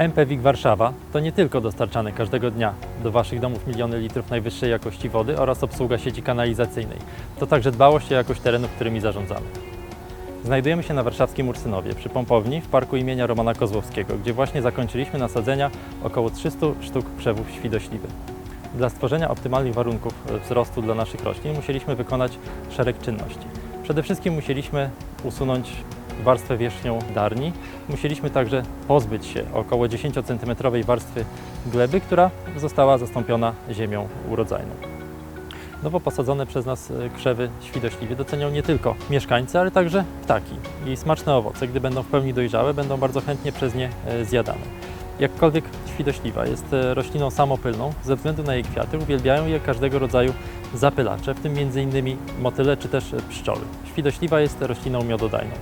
MPWIK Warszawa to nie tylko dostarczane każdego dnia do Waszych domów miliony litrów najwyższej jakości wody oraz obsługa sieci kanalizacyjnej. To także dbałość o jakość terenów, którymi zarządzamy. Znajdujemy się na warszawskim Ursynowie przy pompowni w parku imienia Romana Kozłowskiego, gdzie właśnie zakończyliśmy nasadzenia około 300 sztuk krzewów świdośliwy. Dla stworzenia optymalnych warunków e, wzrostu dla naszych roślin musieliśmy wykonać szereg czynności. Przede wszystkim musieliśmy usunąć warstwę wierzchnią darni. Musieliśmy także pozbyć się około 10 cm warstwy gleby, która została zastąpiona ziemią urodzajną. Nowo posadzone przez nas e, krzewy świdośliwie docenią nie tylko mieszkańcy, ale także ptaki. I smaczne owoce, gdy będą w pełni dojrzałe, będą bardzo chętnie przez nie e, zjadane. Jakkolwiek świdośliwa jest e, rośliną samopylną, ze względu na jej kwiaty uwielbiają je każdego rodzaju zapylacze, w tym m.in. motyle czy też pszczoły. Świdośliwa jest rośliną miododajną.